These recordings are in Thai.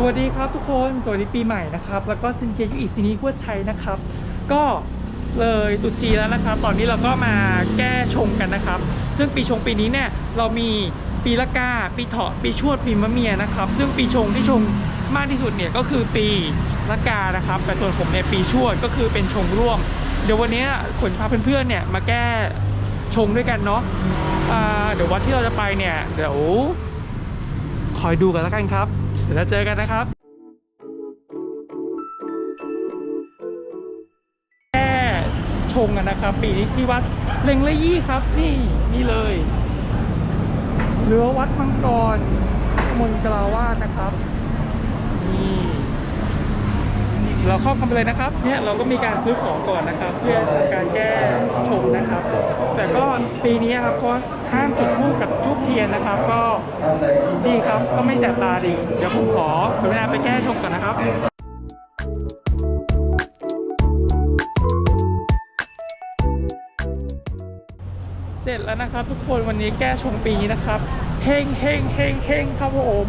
สวัสดีครับทุกคน สวัสดีปีใหม่นะครับ แล้วก็ซินเจยุอิซินิหัวชัยนะครับ ก็เลยตุจีแล้วนะครับ ตอนนี้เราก็มาแก้ชงกันนะครับ ซึ่งปีชงปีนี้เนี่ยเรามีปีละกา ปีเถาะ ปีชวด ปีมะเมียนะครับ ซึ่งปีชงที่ชงมากที่สุดเนี่ยก็คือปีละกานะครับ แต่ส่วนผมเนี่ยปีชวดก็คือเป็นชงร่วม เดี๋ยววันนี้ขนพาเพื่อนๆเนี่ยมาแก้ชงด้วยกันเนาะอ่าเดี๋ยววัดที่เราจะไปเนี่ยเดี๋ยวคอยดูกันแล้วกันครับ ดี๋ยวเราเจอกันนะครับแค่ชงกันนะครับ ปีนี้ที่วัดเล็งละยี่ครับ นี่นี่เลยเรือวัดมังกรมนกลาวาสนะครับนี่เราเข้ากันไปเลยนะครับ เนี่ยเราก็มีการซื้อของก่อนนะครับ เพื่อการแก้ชงนะครับ แต่ก็ปีนี้ครับก็ห้ามจุดธูปกับจุดเทียนนะครับ ก็ดีครับก็ไม่แสบตาดี เดี๋ยวผมขอขอเวลาไปแก้ชงก่อนนะครับเสร็จแล้วนะครับ ทุกคนวันนี้แก้ชงปีนี้นะครับเฮงเฮงเฮงเฮงครับผม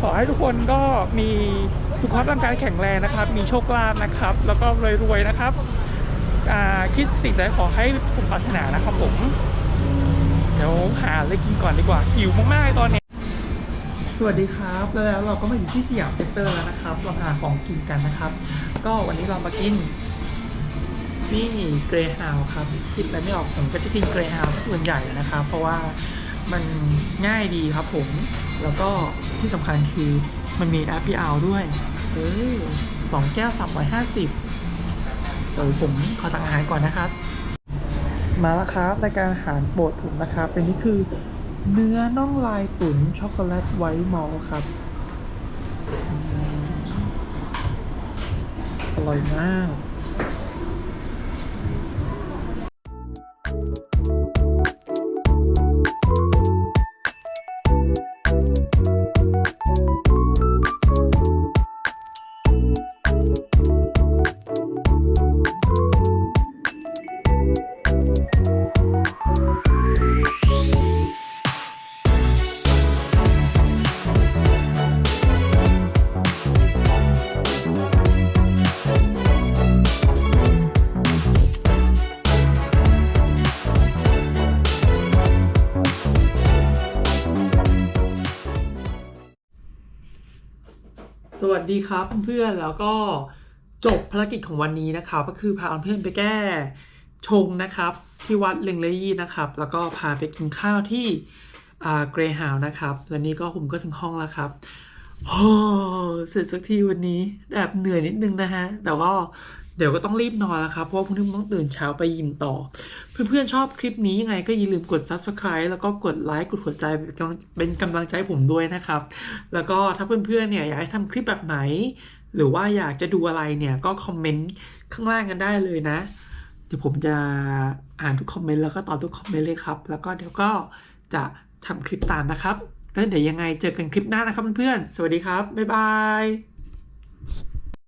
ขอให้ทุกคนก็มีสุขภาพร่างกายแข็งแรงนะครับ มีโชคลาภนะครับ แล้วก็รวยๆนะครับ คิดสิ่งใดขอให้ผมปรารถนานะครับผม เดี๋ยวหาอะไรกินก่อนดีกว่าหิวมากๆตอนนี้ สวัสดีครับแล้วเราก็มาอยู่ที่สยามเซ็นเตอร์แล้วนะครับเราหาของกินกันนะครับ ก็วันนี้เรามากินนี่เกรฮาวครับคิดอะไรไม่ออกผมก็จะกินเกรฮาวส่วนใหญ่นะครับ เพราะว่ามันง่ายดีครับผม แล้วก็ที่สำคัญคือมันมีแอป p ี o ด้วยเออสองแก้วสามร้อยห้าสิบ ดี๋ยวผมขอสั่งอาหารก่อนนะครับ มาแล้วครับรายการอาหารโปรดผมนะครับเป็นนี่คือเนื้อน่องลายตุ๋นช็อกโกแลตไวท์มอลครับอร่อยมาก วัสดีครับเพื่อนๆแล้วก็จบภารกิจของวันนี้นะครับ ก็คือพาเพื่อนไปแก้ชงนะครับ ที่วัดเลงเลยี่นะครับ แล้วก็พาไปกินข้าวที่อ่าเกรฮาวนะครับ และนี่ก็ผมก็ถึงห้องแล้วครับโอ้เสร็จสักทีวันนี้แบบเหนื่อยนิดนึงนะฮะแต่ว่า เดี๋ยวก็ต้องรีบนอนแล้วครับ เพราะว่าพรุ่งนี้ต้องตื่นเช้าไปยิมต่อ เพื่อนๆชอบคลิปนี้ยังไงก็อย่าลืมกด subscribe แล้วก็กดไลค์กดหัวใจเป็นกำลังเป็นกำลังใจผมด้วยนะครับ แล้วก็ถ้าเพื่อนๆเนี่ยอยากให้ทำคลิปแบบไหน หรือว่าอยากจะดูอะไรเนี่ยก็คอมเมนต์ข้างล่างกันได้เลยนะ เดี๋ยวผมจะอ่านทุกคอมเมนต์แล้วก็ตอบทุกคอมเมนต์เลยครับ แล้วก็เดี๋ยวก็จะทำคลิปตามนะครับแล้วเดี๋ยวยังไงเจอกันคลิปหน้านะครับเพื่อนๆ สวัสดีครับ บ๊ายบาย